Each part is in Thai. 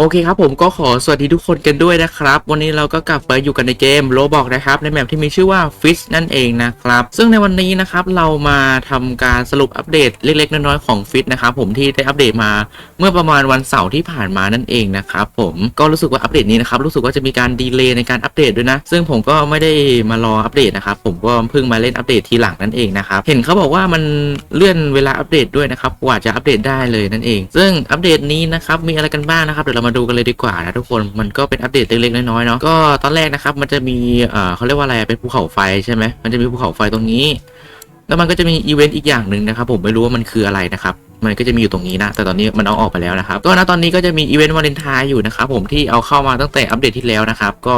โอเคครับผมก็ขอสวัสดีทุกคนกันด้วยนะครับ วันนี้เราก็กลับไปอยู่กันในเกมโลบอกนะครับ ในแมปที่มีชื่อว่า Fish นั่นเองนะครับ ซึ่งในวันนี้นะครับเรามาทำการสรุปอัปเดตเล็กๆ น้อยๆของ Fish นะครับผมที่ได้อัปเดตมาเมื่อประมาณวันเสาร์ที่ผ่านมานั่นเองนะครับผมก็รู้สึกว่าอัปเดตนี้นะครับรู้สึกว่าจะมีการดีเลย์ในการอัปเดตด้วยนะ ซึ่งผมก็ไม่ได้มารออัปเดตนะครับผมก็เพิ่งมาเล่นอัปเดตทีหลังนั่นเองนะครับเห็นเขาบอกว่ามันเลื่อนเวลาอัปเดตด้วยนะครับกว่าจะอัปเดตได้เลยนั่นเอง ซึ่งอัปเดตนี้นะครับมีอะไรกันบ้างนะครับเดี๋ยวเรามาดูกันเลยดีกว่านะทุกคนมันก็เป็นอัปเดตเล็กๆน้อยๆเนาะก็ตอนแรกนะครับมันจะมีเอ่อเขาเรียกว่าอะไรเป็นภูเขาไฟใช่ไหมมันจะมีภูเขาไฟตรงนี้ แล้วมันก็จะมีอีเวนต์อีกอย่างหนึ่งนะครับผมไม่รู้ว่ามันคืออะไรนะครับมันก็จะมีอยู่ตรงนี้นะ แต่ตอนนี้มันเอาออกไปแล้วนะครับก็นะตอนนี้ก็จะมีอีเวนต์วาเลนไทน์อยู่นะครับผมที่เอาเข้ามาตั้งแต่อัปเดตที่แล้วนะครับ ก็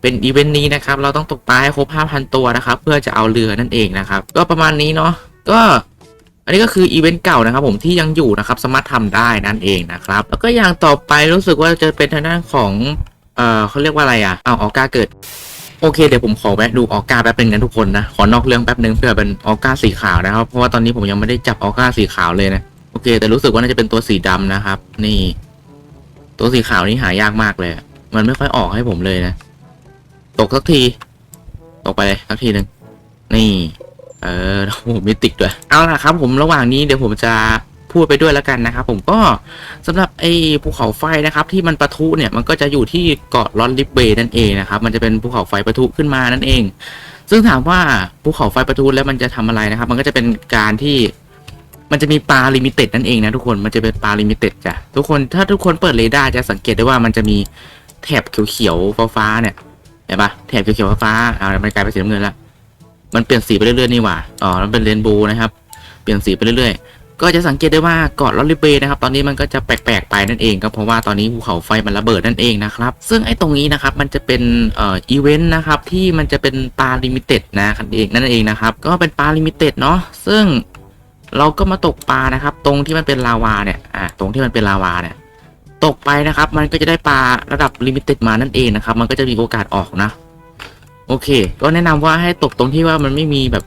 เป็นอีเวนต์นี้นะครับ เราต้องตกปลาให้ครบ 5,000 ตัวนะครับ เพื่อจะเอาเรือนั่นเองนะครับ ก็ประมาณนี้เนาะก็ อันนี้ก็คืออีเวนต์เก่านะครับผมที่ยังอยู่นะครับสามารถทำได้นั่นเองนะครับ แล้วก็อย่างต่อไปรู้สึกว่าจะเป็นทางด้านของ เอ่อเขาเรียกว่าอะไรอะเอาออกาเกิดโอเคเดี๋ยวผมขอแวะดูออก้าแป๊บหนึงนะทุกคนนะ ขอนอกเรื่องแป๊บหนึงเพื่อเป็นออก้าสีขาวนะครับ เพราะว่าตอนนี้ผมยังไม่ได้จับออก้าสีขาวเลยนะ โอเค แต่รู้สึกว่าน่าจะเป็นตัวสีดำนะครับ นี่ ตัวสีขาวนี่หายากมากเลย มันไม่ค่อยออกให้ผมเลยนะ ตกสักที ตกไปเลยสักทีหนึ่งนี่ เออโอ้โหมิติกด้วย เอาล่ะครับ ผมระหว่างนี้เดี๋ยวผมจะพูดไปด้วยแล้วกันนะครับผมก็สำหรับไอ้ภูเขาไฟนะครับที่มันปะทุเนี่ยมันก็จะอยู่ที่เกาะลอนลิฟเบย์นั่นเองนะครับมันจะเป็นภูเขาไฟปะทุขึ้นมานั่นเอง ซึ่งถามว่าภูเขาไฟปะทุแล้วมันจะทำอะไรนะครับ มันก็จะเป็นการที่มันจะมีปลาลิมิเต็ดนั่นเองนะทุกคนมันจะเป็นปลาลิมิเต็ดจ้ะทุกคนถ้าทุกคนเปิดเรดาร์จะสังเกตได้ว่ามันจะมีแถบเขียวๆฟ้าๆเนี่ยเห็นปะแถบเขียวๆฟ้าๆอ่ามันกลายเป็นสีน้ำเงินละ มันเปลี่ยนสีไปเรื่อยๆนี่หว่าอ๋อมันเป็นเรนโบว์นะครับ เปลี่ยนสีไปเรื่อยๆ ก็จะสังเกตได้ว่าเกาะลอริเบย์นะครับ ตอนนี้มันก็จะแปลกๆไปนั่นเองก็เพราะว่าตอนนี้ภูเขาไฟมันระเบิดนั่นเองนะครับ ซึ่งไอ้ตรงนี้นะครับมันจะเป็นเอ่ออีเวนต์นะครับที่มันจะเป็นปลาลิมิเต็ดนะครับเองนั่นเองนะครับ ก็เป็นปลาลิมิเต็ดเนาะ ซึ่งเราก็มาตกปลานะครับ ตรงที่มันเป็นลาวาเนี่ย อ่า ตรงที่มันเป็นลาวาเนี่ยตกไปนะครับ มันก็จะได้ปลาระดับลิมิเต็ดมานั่นเองนะครับ มันก็จะมีโอกาสออกนะ โอเค ก็แนะนำว่าให้ตกตรงที่ว่ามันไม่มีแบบ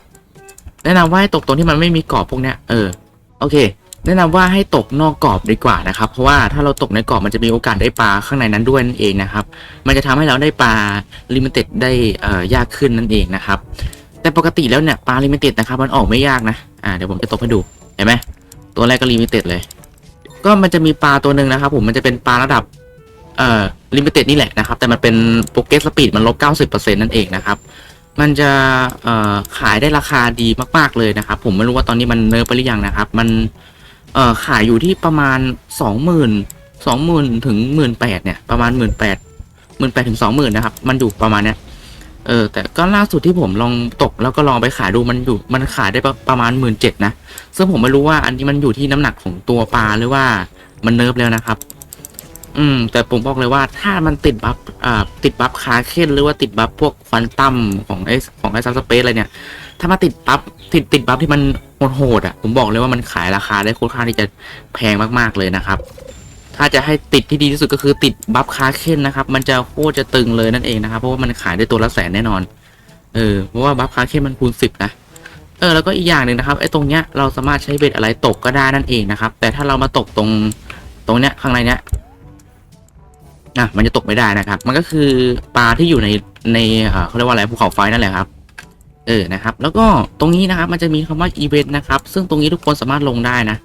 แนะนำว่าให้ตกตรงที่มันไม่มีกรอบพวกเนี้ยเออโอเค แนะนำว่าให้ตกนอกกรอบดีกว่านะครับเพราะว่าถ้าเราตกในกรอบมันจะมีโอกาสได้ปลาข้างในนั้นด้วยนั่นเองนะครับ มันจะทำให้เราได้ปลาลิมิเต็ดได้เอ่อยากขึ้นนั่นเองนะครับ แต่ปกติแล้วเนี่ยปลาลิมิเต็ดนะครับมันออกไม่ยากนะอ่าเดี๋ยวผมจะตกให้ดูเห็นไหมตัวแรกก็ลิมิเต็ดเลย ก็มันจะมีปลาตัวหนึ่งนะครับ ผมมันจะเป็นปลาระดับ เอ่อ ลิมิเต็ดนี่แหละนะครับ แต่มันเป็นโปรเกสสปีดมันลบ 90%นั่นเองนะครับ มันจะขายได้ราคาดีมากๆเลยนะครับ ผมไม่รู้ว่าตอนนี้มันเนิร์ฟไปหรือยังนะครับ มันขายอยู่ที่ประมาณสองหมื่นสองหมื่นถึงหมื่นแปดเนี่ยประมาณหมื่นแปดหมื่นแปดถึงสองหมื่นนะครับ มันอยู่ประมาณเนี้ยเออแต่ก็ล่าสุดที่ผมลองตกแล้วก็ลองไปขายดูมันอยู่มันขายได้ประประมาณหมื่นเจ็ดนะซึ่งผมไม่รู้ว่าอันนี้มันอยู่ที่น้ำหนักของตัวปลาหรือว่ามันเนิร์ฟแล้วนะครับ อืม แต่ผมบอกเลยว่าถ้ามันติดบัฟอ่าติดบัฟคาเคนหรือว่าติดบัฟพวกควันตัมของไอ้ของไอซับสเปซอะไรเนี่ย ถ้ามาติดบัฟติดติดบัฟที่มันโหดๆอะ ผมบอกเลยว่ามันขายราคาได้ค่อนข้างที่จะแพงมากๆเลยนะครับ ถ้าจะให้ติดที่ดีที่สุดก็คือติดบัฟคาเคนนะครับ มันจะโคตรจะตึงเลยนั่นเองนะครับ เพราะว่ามันขายได้ตัวละแสนแน่นอน เออ เพราะว่าบัฟคาเคนมันคูณสิบนะเออแล้วก็อีกอย่างหนึ่งนะครับไอ้ตรงเนี้ยเราสามารถใช้เบ็ดอะไรตกก็ได้นั่นเองนะครับ แต่ถ้าเรามาตกตรงตรงเนี้ยข้างในเนี้ย อะมันจะตกไม่ได้นะครับ มันก็คือปลาที่อยู่ในในเขาเรียกว่าอะไรภูเขาไฟนั่นแหละครับ เออนะครับ แล้วก็ตรงนี้นะครับ มันจะมีคำว่าอีเวนต์นะครับ ซึ่งตรงนี้ทุกคนสามารถลงได้นะ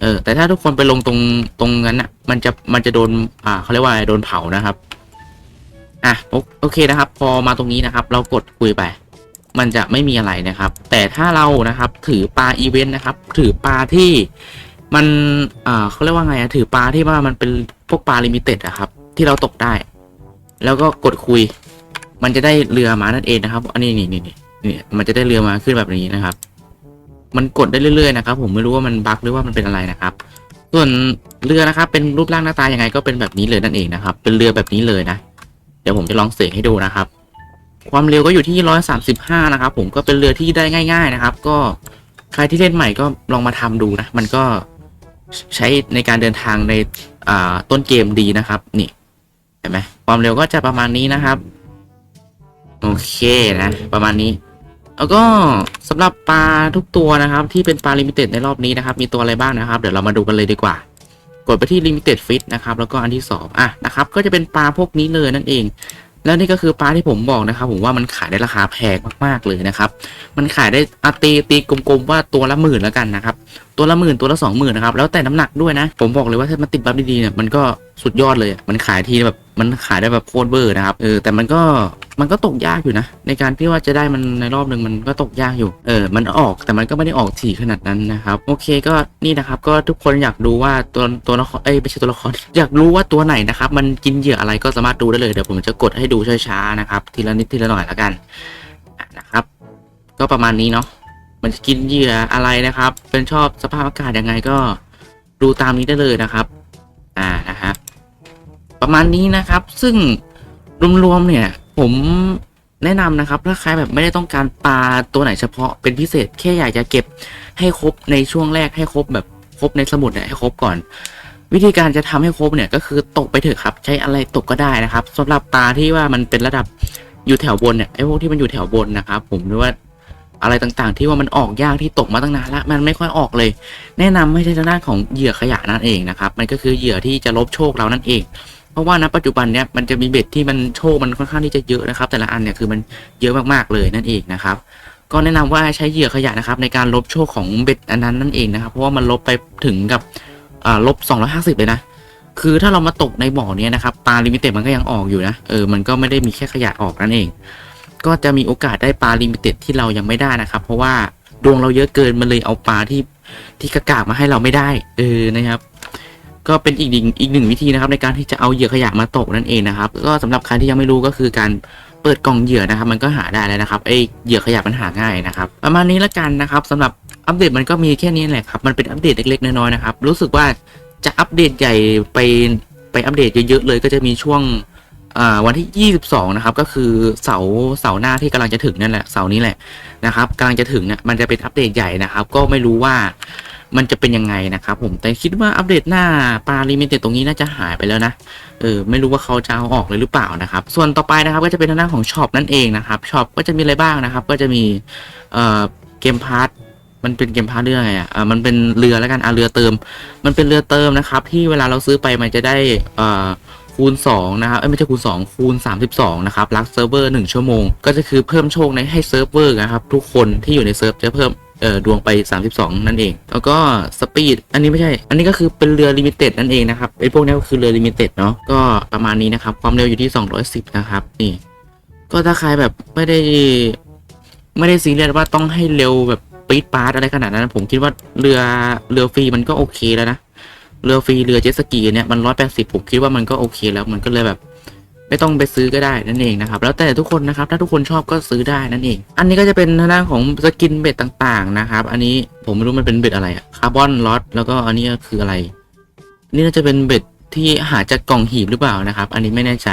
เออ แต่ถ้าทุกคนไปลงตรงตรงนั้นอะ มันจะมันจะโดนอ่าเขาเรียกว่าโดนเผานะครับอะโอโอเคนะครับ พอมาตรงนี้นะครับ เรากดคุยไป มันจะไม่มีอะไรนะครับ แต่ถ้าเรานะครับ ถือปลาอีเวนต์นะครับ ถือปลาที่มันอ่าเขาเรียกว่าไงอะถือปลาที่ว่ามันเป็นพวกปลาลิมิเต็ดอะครับ ที่เราตกได้ แล้วก็กดคุย มันจะได้เรือมานั่นเองนะครับ อันนี้นี่นี่นี่นี่มันจะได้เรือมาขึ้นแบบนี้นะครับ มันกดได้เรื่อยๆนะครับ ผมไม่รู้ว่ามันบั๊กหรือว่ามันเป็นอะไรนะครับ ส่วนเรือนะครับ เป็นรูปร่างหน้าตายังไงก็เป็นแบบนี้เลยนั่นเองนะครับ เป็นเรือแบบนี้เลยนะ เดี๋ยวผมจะลองเสกให้ดูนะครับ ความเร็วก็อยู่ที่ร้อยสามสิบห้านะครับ ผมก็เป็นเรือที่ได้ง่าย ๆนะครับ ก็ใครที่เล่นใหม่ก็ลองมาทำดูนะ มันก็ใช้ในการเดินทางในต้นเกมดีนะครับ นี่ เห็นไหมความเร็วก็จะประมาณนี้นะครับ โอเคนะ ประมาณนี้ แล้วก็สำหรับปลาทุกตัวนะครับ ที่เป็นปลาลิมิเต็ดในรอบนี้นะครับ มีตัวอะไรบ้างนะครับ เดี๋ยวเรามาดูกันเลยดีกว่า กดไปที่ limited fit นะครับ แล้วก็อันที่สองอะนะครับ ก็จะเป็นปลาพวกนี้เลยนั่นเองแล้วนี่ก็คือปลาที่ผมบอกนะครับ ผมว่ามันขายได้ราคาแพงมากๆเลยนะครับ มันขายได้อาตีตีกลมๆว่าตัวละหมื่นแล้วกันนะครับ ตัวละหมื่นตัวละสองหมื่นนะครับแล้วแต่น้ำหนักด้วยนะ ผมบอกเลยว่าถ้ามันติดบัฟดีๆเนี่ยมันก็สุดยอดเลยมันขายทีแบบมันขายได้แบบโคตรเบอร์นะครับเออแต่มันก็มันก็ตกยากอยู่นะ ในการที่ว่าจะได้มันในรอบหนึ่งมันก็ตกยากอยู่ เออ มันออกแต่มันก็ไม่ได้ออกถี่ขนาดนั้นนะครับ โอเคก็นี่นะครับ ก็ทุกคนอยากดูว่าตัวตัวละครเอ้ยไม่ใช่ตัวละครอยากรู้ว่าตัวไหนนะครับ มันกินเหยื่ออะไรก็สามารถดูได้เลยเดี๋ยวผมจะกดให้ดูช้าๆนะครับ ทีละนิดทีละหน่อยแล้วกันนะครับ ก็ประมาณนี้เนาะ มันจะกินเหยื่ออะไรนะครับ เป็นชอบสภาพอากาศยังไงก็ดูตามนี้ได้เลยนะครับ อ่านะครับประมาณนี้นะครับ ซึ่งรวมๆเนี่ย ผมแนะนำนะครับถ้าใครแบบไม่ได้ต้องการปลาตัวไหนเฉพาะเป็นพิเศษแค่อยากจะเก็บให้ครบในช่วงแรกให้ครบแบบครบในสมุดเนี่ยให้ครบก่อน วิธีการจะทำให้ครบเนี่ยก็คือตกไปเถอะครับ ใช้อะไรตกก็ได้นะครับสำหรับปลาที่ว่ามันเป็นระดับอยู่แถวบนเนี่ยไอ้พวกที่มันอยู่แถวบนนะครับ ผมหรือว่า อะไรต่างๆ ที่ว่ามันออกยากที่ตกมาตั้งนานละมันไม่ค่อยออกเลย แนะนำไม่ใช่ทางด้านของเหยื่อขยะนั่นเองนะครับมันก็คือเหยื่อที่จะลบโชคเรานั่นเอง เพราะว่าณปัจจุบันเนี้ยมันจะมีเบ็ดที่มันโชคมันค่อนข้างที่จะเยอะนะครับ แต่ละอันเนี่ยคือมันเยอะมากๆเลยนั่นเองนะครับก็แนะนำว่าใช้เหยื่อขยะนะครับในการลบโชคของเบ็ดอันนั้นนั่นเองนะครับเพราะว่ามันลบไปถึงกับอ่าลบ250 เลยนะคือถ้าเรามาตกในบ่อเนี้ยนะครับปลาลิมิเต็ดมันก็ยังออกอยู่นะเออมันก็ไม่ได้มีแค่ขยะออกนั่นเอง ก็จะมีโอกาสได้ปลาลิมิเต็ดที่เรายังไม่ได้นะครับ เพราะว่าดวงเราเยอะเกินมันเลยเอาปลาที่ที่กากามาให้เราไม่ได้ เออนะครับ ก็เป็นอีกหนึ่งอีกหนึ่งวิธีนะครับ ในการที่จะเอาเหยื่อขยะมาตกนั่นเองนะครับ ก็สำหรับใครที่ยังไม่รู้ก็คือการเปิดกล่องเหยื่อนะครับ มันก็หาได้แล้วนะครับไอเหยื่อขยะมันหาง่ายนะครับ ประมาณนี้ละกันนะครับสำหรับอัปเดตมันก็มีแค่นี้แหละครับ มันเป็นอัปเดตเล็กๆน้อยๆนะครับ รู้สึกว่าจะอัปเดตใหญ่ไปไปอัปเดตเยอะๆเลย ก็จะมีช่วง อ่าวันที่ 22 นะครับ ก็คือเสาเสาหน้าที่กำลังจะถึงนั่นแหละเสานี้แหละนะครับกำลังจะถึงเนี่ยมันจะเป็นอัปเดตใหญ่นะครับ ก็ไม่รู้ว่ามันจะเป็นยังไงนะครับ ผมแต่คิดว่าอัปเดตหน้าปลาลิมิเต็ดตรงนี้น่าจะหายไปแล้วนะเออไม่รู้ว่าเขาจะเอาออกเลยหรือเปล่านะครับ ส่วนต่อไปนะครับก็จะเป็นทางด้านของช็อปนั่นเองนะครับช็อปก็จะมีอะไรบ้างนะครับ ก็จะมีเอ่อเกมพาร์ทมันเป็นเกมพาร์ทเรื่องไงอะมันเป็นเรือแล้วกันอ่าเรือเติม มันเป็นเรือเติมนะครับ ที่เวลาเราซื้อไปมันจะได้เอ่อ คูณ2นะครับเอ้ไม่ใช่คูณ2คูณ32นะครับรักเซิร์ฟเวอร์1ชั่วโมง ก็จะคือเพิ่มโชคในให้เซิร์ฟเวอร์นะครับทุกคนที่อยู่ในเซิร์ฟจะเพิ่มเอ่อดวงไป 32 นั่นเอง แล้วก็สปีด อันนี้ไม่ใช่ อันนี้ก็คือเป็นเรือลิมิเต็ดนั่นเองนะครับไอ้พวกนี้ก็คือเรือลิมิเต็ดเนาะ ก็ประมาณนี้นะครับ ความเร็วอยู่ที่ 210 นะครับ นี่ ก็ถ้าใครแบบไม่ได้ ไม่ได้ซีเรียสว่าต้องให้เร็วแบบปี๊ดปาร์ตอะไรขนาดนั้น ผมคิดว่าเรือเรือฟรีมันก็โอเคแล้วนะ เรือฟรีเรือเจ็ตสกีเนี่ยมันร้อยแปดสิบผมคิดว่ามันก็โอเคแล้วมันก็เลยแบบ ไม่ต้องไปซื้อก็ได้นั่นเองนะครับ แล้วแต่ทุกคนนะครับ ถ้าทุกคนชอบก็ซื้อได้นั่นเอง อันนี้ก็จะเป็นทางด้านของสกินเบ็ดต่างๆนะครับ อันนี้ผมไม่รู้มันเป็นเบ็ดอะไรอะคาร์บอนลอตแล้วก็อันนี้คืออะไร นี่น่าจะเป็นเบ็ดที่หาจากกล่องหีบหรือเปล่านะครับ อันนี้ไม่แน่ใจ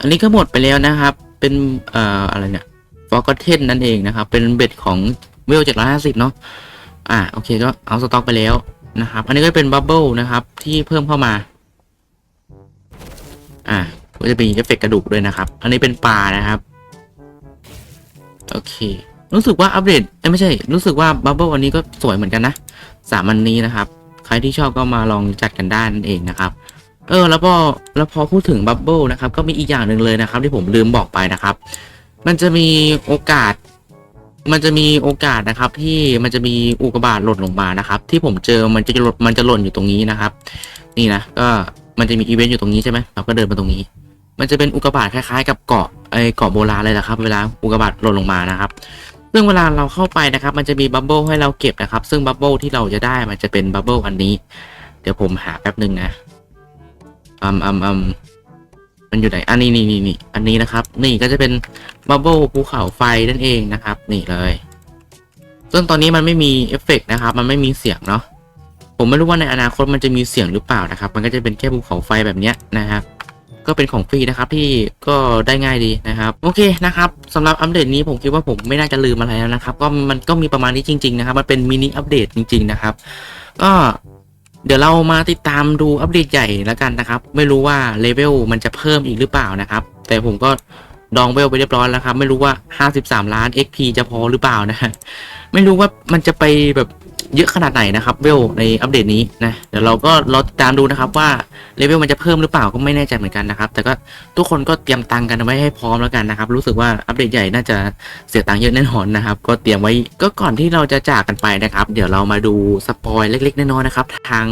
อันนี้ก็หมดไปแล้วนะครับ เป็นเอ่ออะไรเนี่ยฟอร์กเทนนั่นเองนะครับ เป็นเบ็ดของเวลเจ็ดร้อยห้าสิบเนาะอ่าโอเคก็เอาสต็อกไปแล้ว นะครับ อันนี้ก็เป็นบับเบิลนะครับ ที่เพิ่มเข้ามา อ่าก็จะมีเอฟเฟกกระดูกด้วยนะครับ อันนี้เป็นปลานะครับ โอเค รู้สึกว่าอัปเดตไม่ใช่ รู้สึกว่าบับเบิลอันนี้ก็สวยเหมือนกันนะสามอันนี้นะครับ ใครที่ชอบก็มาลองจัดกันด้นั่นเองนะครับ เออ แล้วพอแล้วพอพูดถึงบับเบิลนะครับ ก็มีอีกอย่างหนึ่งเลยนะครับ ที่ผมลืมบอกไปนะครับ มันจะมีโอกาส มันจะมีโอกาสนะครับที่มันจะมีอุกกาบาตหล่นลงมานะครับ ที่ผมเจอมันจะหล่นมันจะหล่นอยู่ตรงนี้นะครับ นี่นะก็มันจะมีอีเวนต์อยู่ตรงนี้ใช่ไหมเราก็เดินมาตรงนี้ มันจะเป็นอุกกาบาตคล้ายๆ กับเกาะไอเกาะโบราณเลยแหละครับ เวลาอุกกาบาตหล่นลงมานะครับซึ่งเวลาเราเข้าไปนะครับ มันจะมีบับเบิลให้เราเก็บนะครับ ซึ่งบับเบิลที่เราจะได้มันจะเป็นบับเบิลอันนี้ เดี๋ยวผมหาแป๊บหนึ่งนะอืมอืมอืม มันอยู่ไหน อันนี้นี่นี่นี่อันนี้นะครับ นี่ก็จะเป็นบับเบิลภูเขาไฟนั่นเองนะครับ นี่เลยซึ่งตอนนี้มันไม่มีเอฟเฟกต์นะครับ มันไม่มีเสียงเนาะ ผมไม่รู้ว่าในอนาคตมันจะมีเสียงหรือเปล่านะครับ มันก็จะเป็นแค่ภูเขาไฟแบบเนี้ยนะครับ ก็เป็นของฟรีนะครับที่ก็ได้ง่ายดีนะครับ โอเคนะครับสำหรับอัปเดตนี้ผมคิดว่าผมไม่น่าจะลืมอะไรแล้วนะครับ ก็มันก็มีประมาณนี้จริง ๆ นะครับ มันเป็นมินิอัปเดตจริง ๆ นะครับ ก็ เดี๋ยวเรามาติดตามดูอัปเดตใหญ่แล้วกันนะครับ ไม่รู้ว่าเลเวลมันจะเพิ่มอีกหรือเปล่านะครับ แต่ผมก็ดองเวลไปเรียบร้อยแล้วครับ ไม่รู้ว่า 53 ล้าน XP จะพอหรือเปล่านะฮะไม่รู้ว่ามันจะไปแบบ เยอะขนาดไหนนะครับเวลในอัปเดตนี้นะเดี๋ยวเราก็รอติดตามดูนะครับว่าเลเวลมันจะเพิ่มหรือเปล่าก็ไม่แน่ใจเหมือนกันนะครับ แต่ก็ทุกคนก็เตรียมตังค์กันไว้ให้พร้อมแล้วกันนะครับ รู้สึกว่าอัปเดตใหญ่น่าจะเสียตังค์เยอะแน่นอนนะครับ ก็เตรียมไว้ก็ก่อนที่เราจะจากกันไปนะครับ เดี๋ยวเรามาดูสปอยเล็กๆน้อยๆนะครับทาง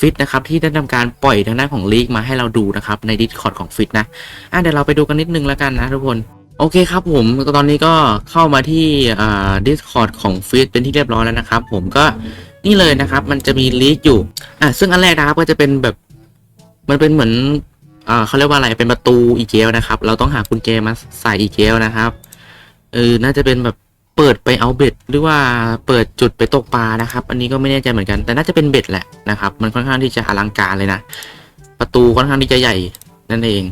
ฟิตนะครับที่ได้ทำการปล่อยทางด้านของลีกมาให้เราดูนะครับใน Discord ของฟิตนะอะเดี๋ยวเราไปดูกันนิดนึงแล้วกันนะทุกคน โอเคครับผมตอนนี้ก็เข้ามาที่อ่า Discord ของฟิตเป็นที่เรียบร้อยแล้วนะครับ ผมก็นี่เลยนะครับ มันจะมีลีกอยู่อะซึ่งอันแรกนะครับก็จะเป็นแบบมันเป็นเหมือนอ่าเขาเรียกว่าอะไรเป็นประตูอีเกลนะครับ เราต้องหากุญแจมาใส่อีเกลนะครับเออน่าจะเป็นแบบเปิดไปเอาเบ็ดหรือว่าเปิดจุดไปตกปลานะครับ อันนี้ก็ไม่แน่ใจเหมือนกัน แต่น่าจะเป็นเบ็ดแหละนะครับ มันค่อนข้างที่จะอลังการเลยนะ ประตูค่อนข้างที่จะใหญ่นั่นเอง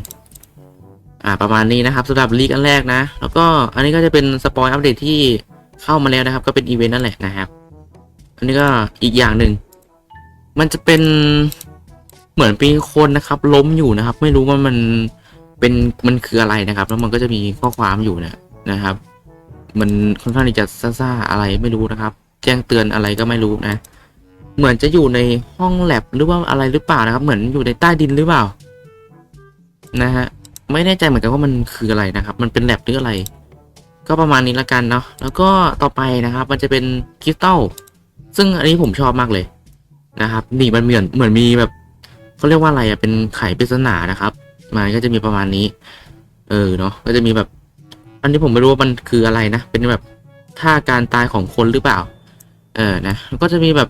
อ่าประมาณนี้นะครับสำหรับลีกอันแรกนะ แล้วก็อันนี้ก็จะเป็นสปอยอัปเดตที่เข้ามาแล้วนะครับ ก็เป็นอีเวนต์นั่นแหละนะครับ อันนี้ก็อีกอย่างหนึ่งมันจะเป็นเหมือนเป็นคนนะครับ ล้มอยู่นะครับ ไม่รู้ว่ามันเป็นมันคืออะไรนะครับ แล้วมันก็จะมีข้อความอยู่นะนะครับ มันค่อนข้างที่จะซ่าๆอะไรไม่รู้นะครับ แจ้งเตือนอะไรก็ไม่รู้นะ เหมือนจะอยู่ในห้องแลบหรือว่าอะไรหรือเปล่านะครับ เหมือนอยู่ในใต้ดินหรือเปล่า นะฮะ ไม่แน่ใจเหมือนกันว่ามันคืออะไรนะครับ มันเป็นแลบหรืออะไร ก็ประมาณนี้ละกันเนาะแล้วก็ต่อไปนะครับ มันจะเป็นคริสตัลซึ่งอันนี้ผมชอบมากเลยนะครับ นี่มันเหมือนเหมือนมีแบบเขาเรียกว่าอะไรอะเป็นไขปริศนานะครับมันก็จะมีประมาณนี้ เออเนาะก็จะมีแบบ อันนี้ผมไม่รู้ว่ามันคืออะไรนะ เป็นแบบท่าการตายของคนหรือเปล่า เออนะก็จะมีแบบ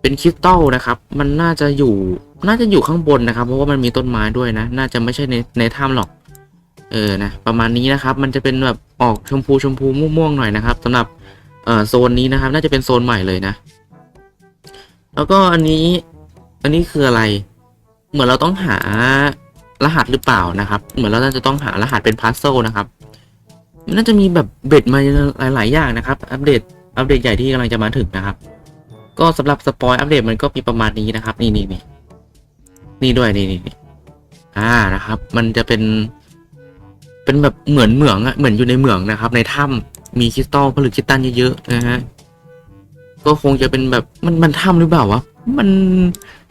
เป็นคริสตัลนะครับ มันน่าจะอยู่ น่าจะอยู่ข้างบนนะครับ เพราะว่ามันมีต้นไม้ด้วยนะ น่าจะไม่ใช่ในในถ้ำหรอก เออนะประมาณนี้นะครับ มันจะเป็นแบบออกชมพูชมพูม่วงๆหน่อยนะครับสำหรับเอ่อโซนนี้นะครับ น่าจะเป็นโซนใหม่เลยนะ แล้วก็อันนี้อันนี้คืออะไร เหมือนเราต้องหารหัสหรือเปล่านะครับ เหมือนเราน่าจะต้องหารหัสเป็นพัซเซิลนะครับมันน่าจะมีแบบเบ็ดมาหลาย ๆ อย่างนะครับ อัปเดตอัปเดตใหญ่ที่กำลังจะมาถึงนะครับ ก็สำหรับสปอยอัปเดตมันก็มีประมาณนี้นะครับ นี่นี่นี่ นี่ด้วยนี่นี่นี่อ่านะครับ มันจะเป็น เป็นแบบเหมือนเหมืองอะเหมือนอยู่ในเหมืองนะครับ ในถ้ำมีคริสตัลผลึกคริสตัลเยอะๆนะฮะก็คงจะเป็นแบบมันมันถ้ำหรือเปล่าวะมัน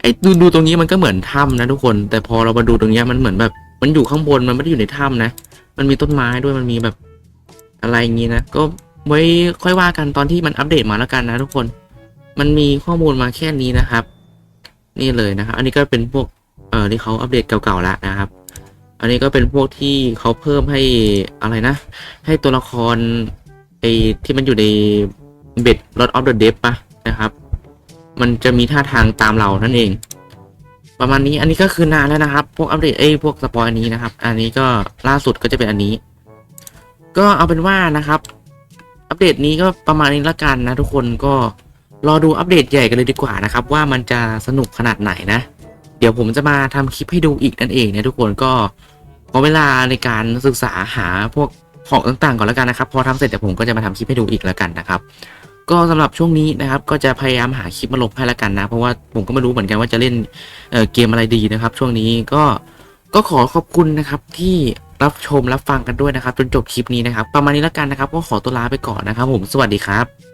ไอ้ดูดูตรงนี้มันก็เหมือนถ้ำนะทุกคน แต่พอเรามาดูตรงนี้มันเหมือนแบบ มันอยู่ข้างบนมันไม่ได้อยู่ในถ้ำนะมันมีต้นไม้ด้วยมันมีแบบอะไรอย่างงี้นะก็ไว้ค่อยว่ากันตอนที่มันอัปเดตมาแล้วกันนะทุกคน มันมีข้อมูลมาแค่นี้นะครับ นี่เลยนะครับ อันนี้ก็เป็นพวกเอ่อที่เขาอัปเดตเก่าๆแล้วนะครับ อันนี้ก็เป็นพวกที่เขาเพิ่มให้อะไรนะ ให้ตัวละครไอ้ที่มันอยู่ในเบ็ด Lord of the Deep ปะนะครับ มันจะมีท่าทางตามเรานั่นเอง ประมาณนี้อันนี้ก็คือนานแล้วนะครับ พวกอัปเดตไอ้พวกสปอยอันนี้นะครับ อันนี้ก็ล่าสุดก็จะเป็นอันนี้ ก็เอาเป็นว่านะครับ อัปเดตนี้ก็ประมาณนี้ละกันนะทุกคนก็ รอดูอัปเดตใหญ่กันเลยดีกว่านะครับ ว่ามันจะสนุกขนาดไหนนะ เดี๋ยวผมจะมาทำคลิปให้ดูอีกนั่นเองนะทุกคนก็ขอเวลาในการศึกษาหาพวกของต่างๆก่อนแล้วกันนะครับ พอทำเสร็จเดี๋ยวผมก็จะมาทำคลิปให้ดูอีกแล้วกันนะครับ ก็สำหรับช่วงนี้นะครับ ก็จะพยายามหาคลิปมาลงให้แล้วกันนะ เพราะว่าผมก็ไม่รู้เหมือนกันว่าจะเล่นเเกมอะไรดีนะครับ ช่วงนี้ก็ก็ขอขอบคุณนะครับที่รับชมรับฟังกันด้วยนะครับ จนจบคลิปนี้นะครับ ประมาณนี้แล้วกันนะครับ ก็ขอตัวลาไปก่อนนะครับ ผมสวัสดีครับ